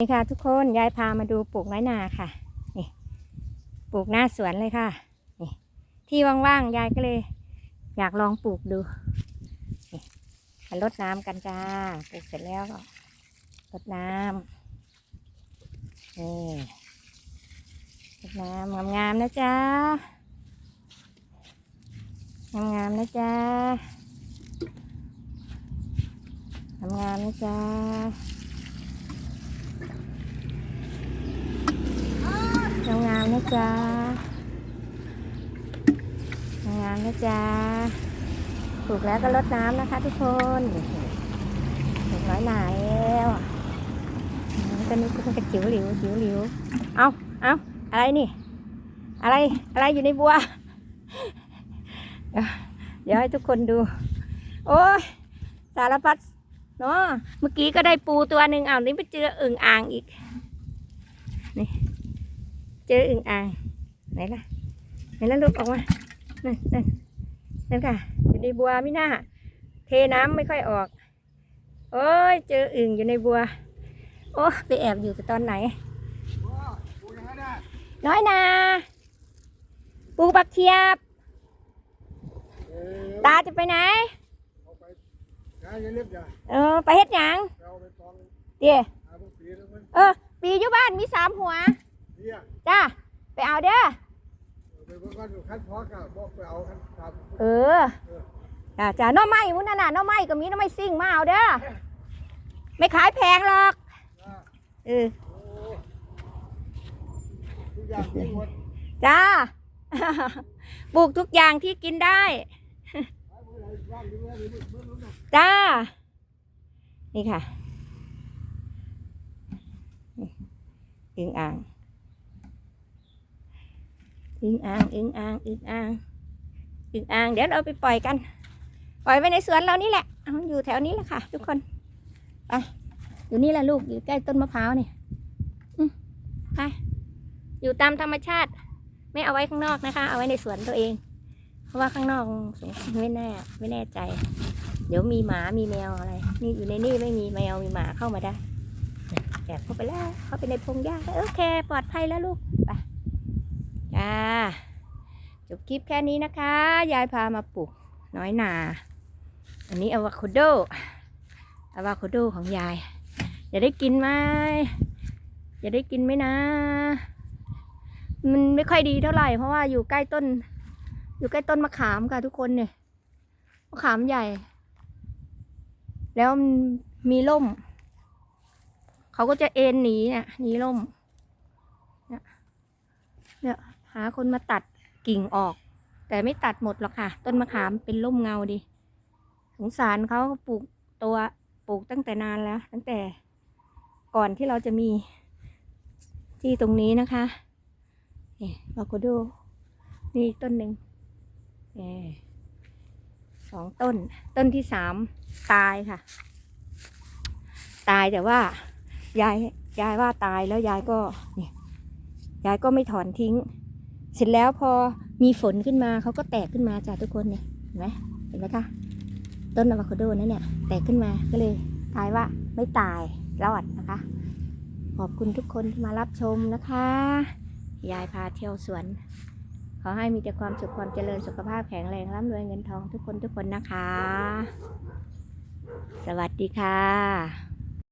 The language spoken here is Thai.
นี่ค่ะทุกคนยายพามาดูปลูกน้อยนาค่ะนี่ปลูกหน้าสวนเลยค่ะนี่ที่ว่างๆยายก็เลย อยากลองปลูกดูนี่มารดน้ำกันจ้าปลูกเสร็จแล้วก็รดน้ำนี่รดน้ำงามๆนะจ๊ะงามๆนะจ๊ะงามๆนะจ๊ะ งามๆนะ จ๊ะงามนะจ๊ะปลูกแล้วก็รดน้ำนะคะ ทุกคนปลูกน้อยหนาแล้วต้นนี้ก็กระจิ๋วหลิวจิ๋วหลิว เอาเอาอะไรนี่ อะไร อะไรอยู่ในบัว เดี๋ยวให้ทุกคนดู โอ้ยสารพัดเนาะ เมื่อกี้ก็ได้ปูตัวหนึ่งเอานี่ไปเจออึ่งอ่างอีก นี่ เจออึ่งอ่าง ไหนล่ะ ไหนล่ะลูกออกมา นั่นนั่นนั่นค่ะอยู่ในบัวไม่น่า เทน้ำไม่ค่อยออก โอ้ย เจออึ่งอยู่ในบัว โอ้ไปแอบอยู่แต่ตอนไหน น้อยนาปูบักเทียบ ตาจะไปไหนเออไปเฮ็ดหยังเดี๋ยวเออ ปีอยู่บ้านมีสามหัว จ้าไปเอาเด้อเออจ้าจ้าหน้อไม้มุ้นน่ะน่ะหน้อไม้ก็มีหน้อไม้ซิ่งมาเอาเด้อไม่ขายแพงหรอกเออจ้าปลูกทุกอย่างที่กินได้ จ้า นี่ค่ะนี่อึ่งอ่าง อึงอ่างอึงอ่างอึงอ่างอึงอ่าง เดี๋ยวเราไปปล่อยกัน ปล่อยไว้ในสวนเรานี่แหละเอาอยู่แถวนี้แหละค่ะ ทุกคนไปอยู่นี่แหละลูกอยู่ใกล้ต้นมะพร้าวนี่ไปอยู่ตามธรรมชาติ ไม่เอาไว้ข้างนอกนะคะ เอาไว้ในสวนตัวเอง เพราะว่าข้างนอกสงสัยไม่แน่ไม่แน่ใจ เดี๋ยวมีหมามีแมวอะไร นี่อยู่ในนี่ไม่มีแมวมีหมาเข้ามาได้แอบเข้าไปแล้วเข้าไปในพงหญ้าโอเค ปลอดภัยแล้วลูกไป จ้าจบคลิปแค่นี้นะคะ ยายพามาปลูกน้อยนา อันนี้อะวาคาโดอะวาคาโดของยาย จะได้กินไหมจะได้กินไหมนะ มันไม่ค่อยดีเท่าไหร่ เพราะว่าอยู่ใกล้ต้น อยู่ใกล้ต้นมะขามค่ะทุกคนเนี่ยมะขามใหญ่ แล้วมีร่ม เขาก็จะเอ็นหนีเนี่ยหนีร่มเนี่ยเนี่ย หาคนมาตัดกิ่งออก แต่ไม่ตัดหมดหรอกค่ะ ต้นมะขามเป็นร่มเงาดีสงสารเขาปลูกตัวปลูกตั้งแต่นานแล้ว ตั้งแต่ก่อนที่เราจะมีที่ตรงนี้นะคะนี่เราก็ดูนี่อีกต้นหนึ่งนี่สองต้น ต้นที่สามตายค่ะ ตายแต่ว่ายายยายว่าตายแล้วยายก็เนี่ยยายก็ไม่ถอนทิ้ง เสร็จแล้วพอมีฝนขึ้นมาเขาก็แตกขึ้นมาจ้ะทุกคนเนี่ยเห็นไหมเห็นไหมคะต้นอะโวคาโดนั่นเนี่ยแตกขึ้นมาก็เลยทายว่าไม่ตายรอดนะคะ ขอบคุณทุกคนที่มารับชมนะคะ ยายพาเที่ยวสวน ขอให้มีแต่ความสุขความเจริญสุขภาพแข็งแรงร่ำรวยเงินทองทุกคนทุกคนนะคะ สวัสดีค่ะ